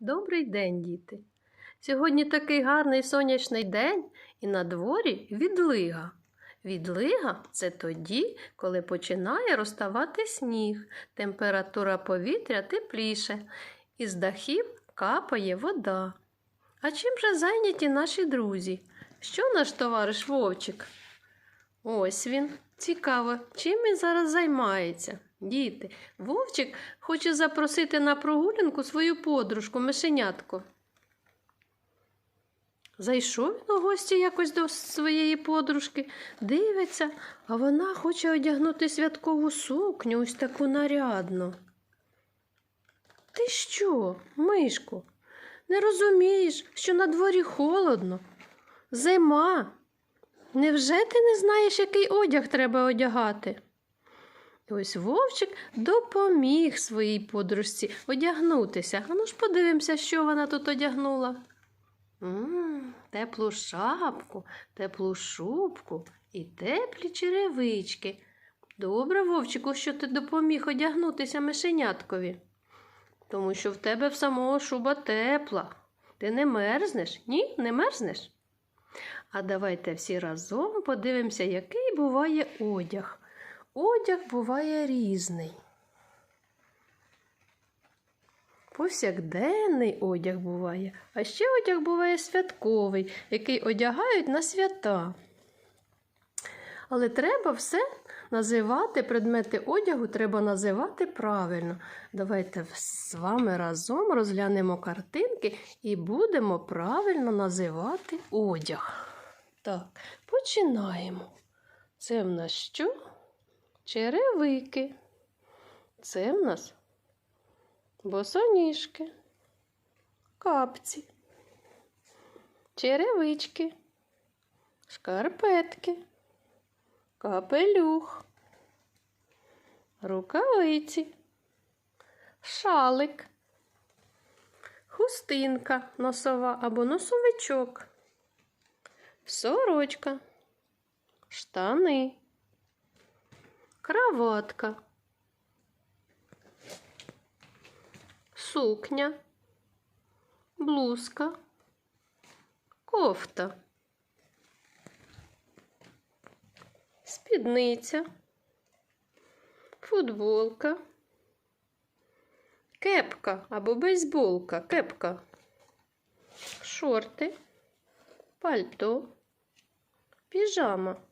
Добрий день, діти! Сьогодні такий гарний сонячний день, і на дворі відлига. Відлига це тоді, коли починає розставати сніг, температура повітря тепліше, і з дахів капає вода. А чим же зайняті наші друзі? Що наш товариш Вовчик? Ось він. Цікаво, чим він зараз займається. Діти, Вовчик хоче запросити на прогулянку свою подружку, мишенятку. Зайшов він у гості якось до своєї подружки, дивиться, а вона хоче одягнути святкову сукню, ось таку нарядну. Ти що, Мишку, не розумієш, що на дворі холодно, зима. Невже ти не знаєш, який одяг треба одягати? Ось Вовчик допоміг своїй подружці одягнутися. Ану ж подивимося, що вона тут одягнула. м теплу шапку, теплу шубку і теплі черевички. Добре, Вовчику, що ти допоміг одягнутися мишеняткові. Тому що в тебе в самого шуба тепла. Ти не мерзнеш? Ні, не мерзнеш? А давайте всі разом подивимося, який буває одяг. Одяг буває різний. Повсякденний одяг буває, а ще одяг буває святковий, який одягають на свята. Але треба все називати, предмети одягу треба називати правильно. Давайте з вами разом розглянемо картинки і будемо правильно називати одяг. Так, починаємо. Це в нас що? Черевики. Це в нас босоніжки, капці, черевички, шкарпетки, капелюх, рукавиці, шалик, хустинка носова або носовичок, сорочка, штани, краватка. сукня, блузка, кофта, спідниця, футболка, кепка або бейсболка, кепка, шорти, пальто, піжама.